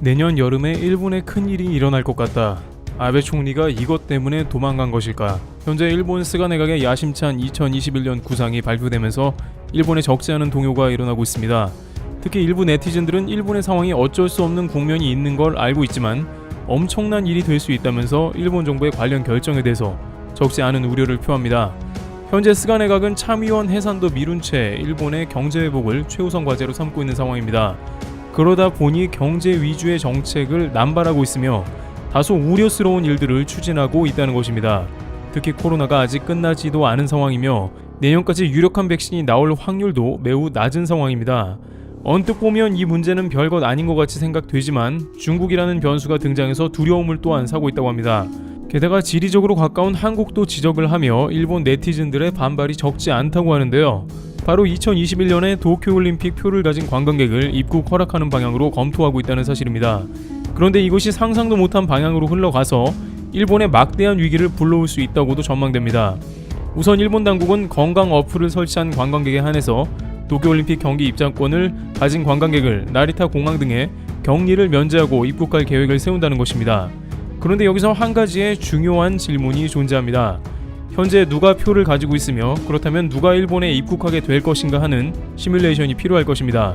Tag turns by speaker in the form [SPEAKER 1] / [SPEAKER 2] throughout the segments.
[SPEAKER 1] 내년 여름에 일본에 큰 일이 일어날 것 같다. 아베 총리가 이것 때문에 도망간 것일까? 현재 일본 스가 내각의 야심찬 2021년 구상이 발표되면서 일본에 적지 않은 동요가 일어나고 있습니다. 특히 일부 네티즌들은 일본의 상황이 어쩔 수 없는 국면이 있는 걸 알고 있지만 엄청난 일이 될 수 있다면서 일본 정부의 관련 결정에 대해서 적지 않은 우려를 표합니다. 현재 스가 내각은 참의원 해산도 미룬 채 일본의 경제 회복을 최우선 과제로 삼고 있는 상황입니다. 그러다 보니 경제 위주의 정책을 남발하고 있으며 다소 우려스러운 일들을 추진하고 있다는 것입니다. 특히 코로나가 아직 끝나지도 않은 상황이며 내년까지 유력한 백신이 나올 확률도 매우 낮은 상황입니다. 언뜻 보면 이 문제는 별것 아닌 것 같이 생각되지만 중국이라는 변수가 등장해서 두려움을 또한 사고 있다고 합니다. 게다가 지리적으로 가까운 한국도 지적을 하며 일본 네티즌들의 반발이 적지 않다고 하는데요. 바로 2021년에 도쿄올림픽 표를 가진 관광객을 입국 허락하는 방향으로 검토하고 있다는 사실입니다. 그런데 이것이 상상도 못한 방향으로 흘러가서 일본의 막대한 위기를 불러올 수 있다고도 전망됩니다. 우선 일본 당국은 건강 어플을 설치한 관광객에 한해서 도쿄올림픽 경기 입장권을 가진 관광객을 나리타 공항 등에 격리를 면제하고 입국할 계획을 세운다는 것입니다. 그런데 여기서 한 가지의 중요한 질문이 존재합니다. 현재 누가 표를 가지고 있으며 그렇다면 누가 일본에 입국하게 될 것인가 하는 시뮬레이션이 필요할 것입니다.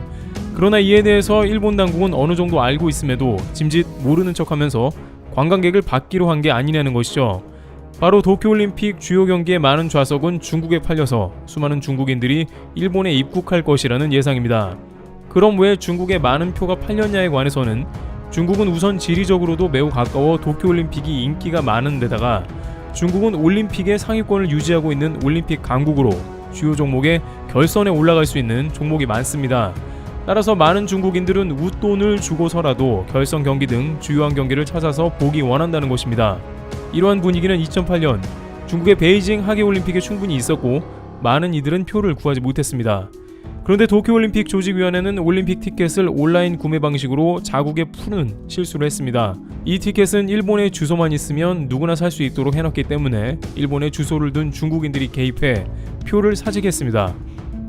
[SPEAKER 1] 그러나 이에 대해서 일본 당국은 어느 정도 알고 있음에도 짐짓 모르는 척 하면서 관광객을 받기로 한 게 아니냐는 것이죠. 바로 도쿄올림픽 주요 경기의 많은 좌석은 중국에 팔려서 수많은 중국인들이 일본에 입국할 것이라는 예상입니다. 그럼 왜 중국에 많은 표가 팔렸냐에 관해서는 중국은 우선 지리적으로도 매우 가까워 도쿄올림픽이 인기가 많은 데다가 중국은 올림픽의 상위권을 유지하고 있는 올림픽 강국으로 주요 종목의 결선에 올라갈 수 있는 종목이 많습니다. 따라서 많은 중국인들은 웃돈을 주고서라도 결선 경기 등 주요한 경기를 찾아서 보기 원한다는 것입니다. 이러한 분위기는 2008년 중국의 베이징 하계올림픽에 충분히 있었고 많은 이들은 표를 구하지 못했습니다. 그런데 도쿄올림픽 조직위원회는 올림픽 티켓을 온라인 구매 방식으로 자국에 푸는 실수를 했습니다. 이 티켓은 일본의 주소만 있으면 누구나 살 수 있도록 해놨기 때문에 일본의 주소를 둔 중국인들이 개입해 표를 사직했습니다.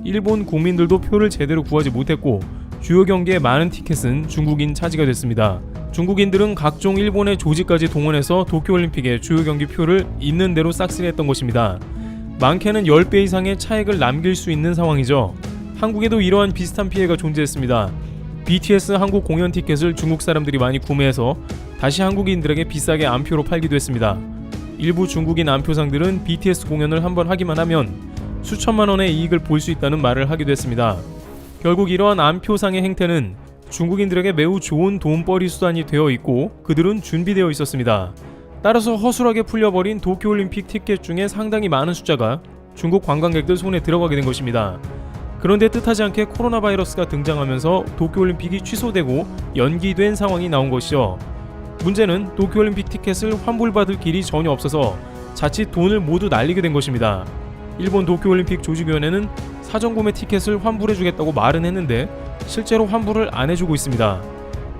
[SPEAKER 1] 일본 국민들도 표를 제대로 구하지 못했고 주요 경기의 많은 티켓은 중국인 차지가 됐습니다. 중국인들은 각종 일본의 조직까지 동원해서 도쿄올림픽의 주요 경기 표를 있는 대로 싹쓸이했던 것입니다. 많게는 10배 이상의 차액을 남길 수 있는 상황이죠. 한국에도 이러한 비슷한 피해가 존재했습니다. BTS 한국 공연 티켓을 중국 사람들이 많이 구매해서 다시 한국인들에게 비싸게 암표로 팔기도 했습니다. 일부 중국인 암표상들은 BTS 공연을 한번 하기만 하면 수천만 원의 이익을 볼 수 있다는 말을 하기도 했습니다. 결국 이러한 암표상의 행태는 중국인들에게 매우 좋은 돈벌이 수단이 되어 있고 그들은 준비되어 있었습니다. 따라서 허술하게 풀려버린 도쿄올림픽 티켓 중에 상당히 많은 숫자가 중국 관광객들 손에 들어가게 된 것입니다. 그런데 뜻하지 않게 코로나 바이러스가 등장하면서 도쿄올림픽이 취소되고 연기된 상황이 나온 것이죠. 문제는 도쿄올림픽 티켓을 환불받을 길이 전혀 없어서 자칫 돈을 모두 날리게 된 것입니다. 일본 도쿄올림픽 조직위원회는 사전 구매 티켓을 환불해주겠다고 말은 했는데 실제로 환불을 안 해주고 있습니다.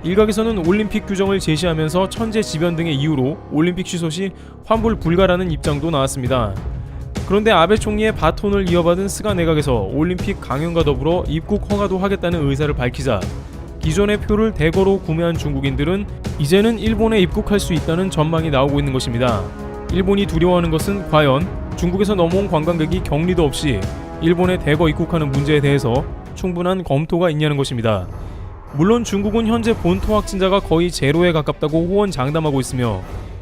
[SPEAKER 1] 일각에서는 올림픽 규정을 제시하면서 천재지변 등의 이유로 올림픽 취소 시 환불 불가라는 입장도 나왔습니다. 그런데 아베 총리의 바톤을 이어받은 스가 내각에서 올림픽 강연과 더불어 입국 허가도 하겠다는 의사를 밝히자 기존의 표를 대거로 구매한 중국인들은 이제는 일본에 입국할 수 있다는 전망이 나오고 있는 것입니다. 일본이 두려워하는 것은 과연 중국에서 넘어온 관광객이 격리도 없이 일본에 대거 입국하는 문제에 대해서 충분한 검토가 있냐는 것입니다. 물론 중국은 현재 본토 확진자가 거의 제로에 가깝다고 호언 장담하고 있으며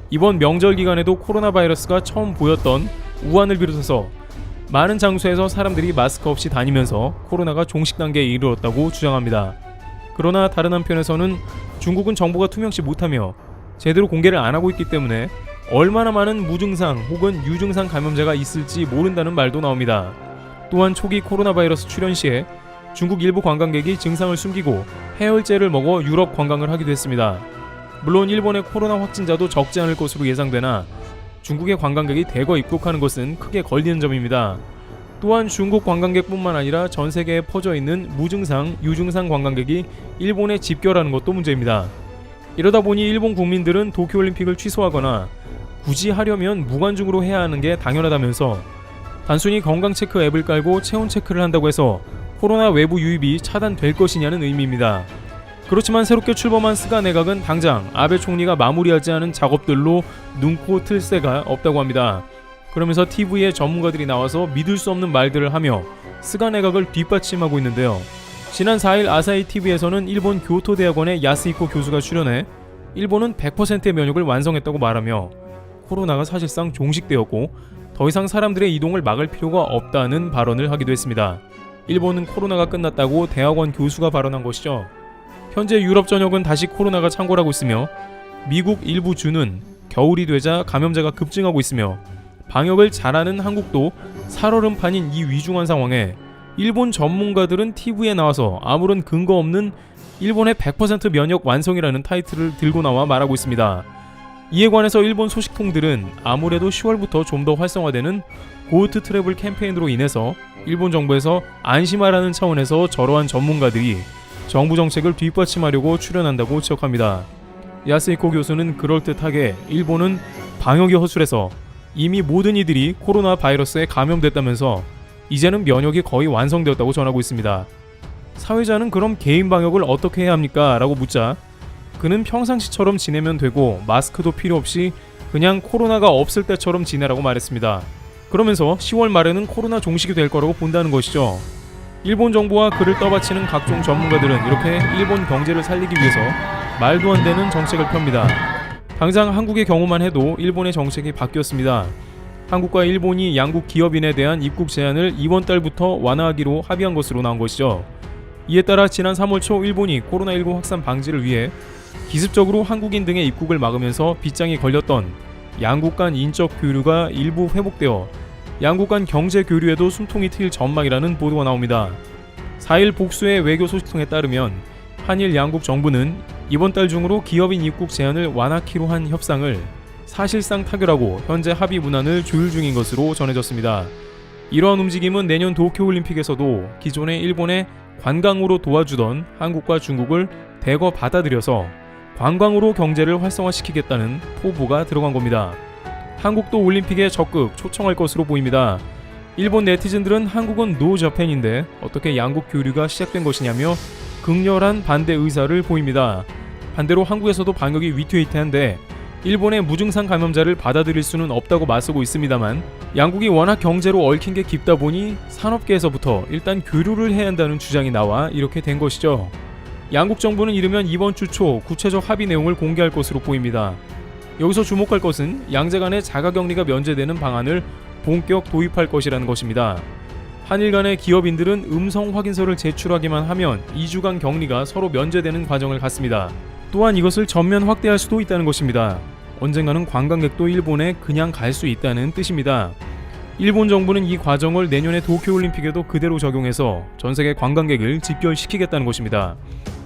[SPEAKER 1] 이번 명절 기간에도 코로나 바이러스가 처음 보였던 우한을 비롯해서 많은 장소에서 사람들이 마스크 없이 다니면서 코로나가 종식 단계에 이르렀다고 주장합니다. 그러나 다른 한편에서는 중국은 정보가 투명시 못하며 제대로 공개를 안 하고 있기 때문에 얼마나 많은 무증상 혹은 유증상 감염자가 있을지 모른다는 말도 나옵니다. 또한 초기 코로나 바이러스 출현 시에 중국 일부 관광객이 증상을 숨기고 해열제를 먹어 유럽 관광을 하기도 했습니다. 물론 일본의 코로나 확진자도 적지 않을 것으로 예상되나 중국의 관광객이 대거 입국하는 것은 크게 걸리는 점입니다. 또한 중국 관광객뿐만 아니라 전 세계에 퍼져 있는 무증상, 유증상 관광객이 일본에 집결하는 것도 문제입니다. 이러다 보니 일본 국민들은 도쿄올림픽을 취소하거나 굳이 하려면 무관중으로 해야 하는 게 당연하다면서 단순히 건강 체크 앱을 깔고 체온 체크를 한다고 해서 코로나 외부 유입이 차단될 것이냐는 의미입니다. 그렇지만 새롭게 출범한 스가 내각은 당장 아베 총리가 마무리하지 않은 작업들로 눈코 틀 새가 없다고 합니다. 그러면서 TV에 전문가들이 나와서 믿을 수 없는 말들을 하며 스가 내각을 뒷받침하고 있는데요. 지난 4일 아사히 TV에서는 일본 교토 대학원의 야스이코 교수가 출연해 일본은 100%의 면역을 완성했다고 말하며 코로나가 사실상 종식되었고 더 이상 사람들의 이동을 막을 필요가 없다는 발언을 하기도 했습니다. 일본은 코로나가 끝났다고 대학원 교수가 발언한 것이죠. 현재 유럽 전역은 다시 코로나가 창궐하고 있으며 미국 일부 주는 겨울이 되자 감염자가 급증하고 있으며 방역을 잘하는 한국도 살얼음판인 이 위중한 상황에 일본 전문가들은 TV에 나와서 아무런 근거 없는 일본의 100% 면역 완성이라는 타이틀을 들고 나와 말하고 있습니다. 이에 관해서 일본 소식통들은 아무래도 10월부터 좀 더 활성화되는 고우트 트래블 캠페인으로 인해서 일본 정부에서 안심하라는 차원에서 저러한 전문가들이 정부 정책을 뒷받침하려고 출연한다고 지적합니다. 야스이코 교수는 그럴듯하게 일본은 방역이 허술해서 이미 모든 이들이 코로나 바이러스에 감염됐다면서 이제는 면역이 거의 완성되었다고 전하고 있습니다. 사회자는 그럼 개인 방역을 어떻게 해야 합니까? 라고 묻자 그는 평상시처럼 지내면 되고 마스크도 필요 없이 그냥 코로나가 없을 때처럼 지내라고 말했습니다. 그러면서 10월 말에는 코로나 종식이 될 거라고 본다는 것이죠. 일본 정부와 그를 떠받치는 각종 전문가들은 이렇게 일본 경제를 살리기 위해서 말도 안 되는 정책을 펴니다. 당장 한국의 경우만 해도 일본의 정책이 바뀌었습니다. 한국과 일본이 양국 기업인에 대한 입국 제한을 이번 달부터 완화하기로 합의한 것으로 나온 것이죠. 이에 따라 지난 3월 초 일본이 코로나19 확산 방지를 위해 기습적으로 한국인 등의 입국을 막으면서 빗장이 걸렸던 양국 간 인적 교류가 일부 회복되어 양국 간 경제 교류에도 숨통이 트일 전망이라는 보도가 나옵니다. 4일 복수의 외교 소식통에 따르면 한일 양국 정부는 이번 달 중으로 기업인 입국 제한을 완화키로 한 협상을 사실상 타결하고 현재 합의 문안을 조율 중인 것으로 전해졌습니다. 이러한 움직임은 내년 도쿄올림픽에서도 기존의 일본의 관광으로 도와주던 한국과 중국을 대거 받아들여서 관광으로 경제를 활성화시키겠다는 포부가 들어간 겁니다. 한국도 올림픽에 적극 초청할 것으로 보입니다. 일본 네티즌들은 한국은 노 저팬인데 어떻게 양국 교류가 시작된 것이냐며 극렬한 반대 의사를 보입니다. 반대로 한국에서도 방역이 위태위태한데 일본의 무증상 감염자를 받아들일 수는 없다고 맞서고 있습니다만 양국이 워낙 경제로 얽힌 게 깊다 보니 산업계에서부터 일단 교류를 해야 한다는 주장이 나와 이렇게 된 것이죠. 양국 정부는 이르면 이번 주 초 구체적 합의 내용을 공개할 것으로 보입니다. 여기서 주목할 것은 양자 간의 자가격리가 면제되는 방안을 본격 도입할 것이라는 것입니다. 한일 간의 기업인들은 음성 확인서를 제출하기만 하면 2주간 격리가 서로 면제되는 과정을 갖습니다. 또한 이것을 전면 확대할 수도 있다는 것입니다. 언젠가는 관광객도 일본에 그냥 갈 수 있다는 뜻입니다. 일본 정부는 이 과정을 내년의 도쿄올림픽에도 그대로 적용해서 전 세계 관광객을 집결시키겠다는 것입니다.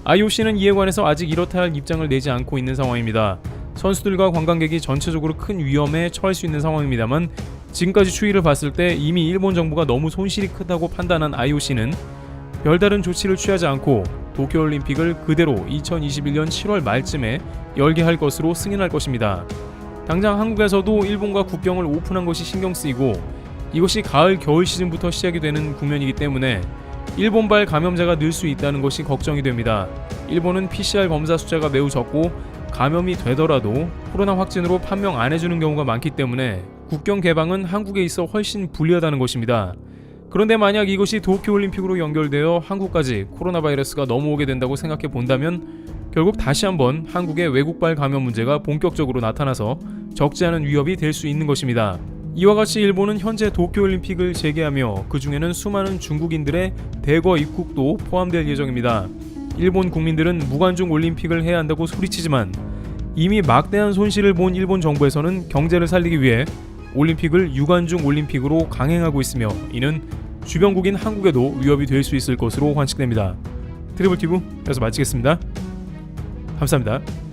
[SPEAKER 1] IOC는 이에 관해서 아직 이렇다 할 입장을 내지 않고 있는 상황입니다. 선수들과 관광객이 전체적으로 큰 위험에 처할 수 있는 상황입니다만 지금까지 추이를 봤을 때 이미 일본 정부가 너무 손실이 크다고 판단한 IOC는 별다른 조치를 취하지 않고 도쿄올림픽을 그대로 2021년 7월 말쯤에 열게 할 것으로 승인할 것입니다. 당장 한국에서도 일본과 국경을 오픈한 것이 신경 쓰이고 이것이 가을 겨울 시즌부터 시작이 되는 국면이기 때문에 일본발 감염자가 늘 수 있다는 것이 걱정이 됩니다. 일본은 PCR 검사 숫자가 매우 적고 감염이 되더라도 코로나 확진으로 판명 안 해주는 경우가 많기 때문에 국경 개방은 한국에 있어 훨씬 불리하다는 것입니다. 그런데 만약 이것이 도쿄올림픽으로 연결되어 한국까지 코로나 바이러스가 넘어오게 된다고 생각해 본다면 결국 다시 한번 한국의 외국발 감염 문제가 본격적으로 나타나서 적지 않은 위협이 될 수 있는 것입니다. 이와 같이 일본은 현재 도쿄올림픽을 재개하며 그 중에는 수많은 중국인들의 대거 입국도 포함될 예정입니다. 일본 국민들은 무관중 올림픽을 해야 한다고 소리치지만 이미 막대한 손실을 본 일본 정부에서는 경제를 살리기 위해 올림픽을 유관중 올림픽으로 강행하고 있으며 이는 주변국인 한국에도 위협이 될 수 있을 것으로 관측됩니다. 트리블 튜브 여기서 마치겠습니다. 감사합니다.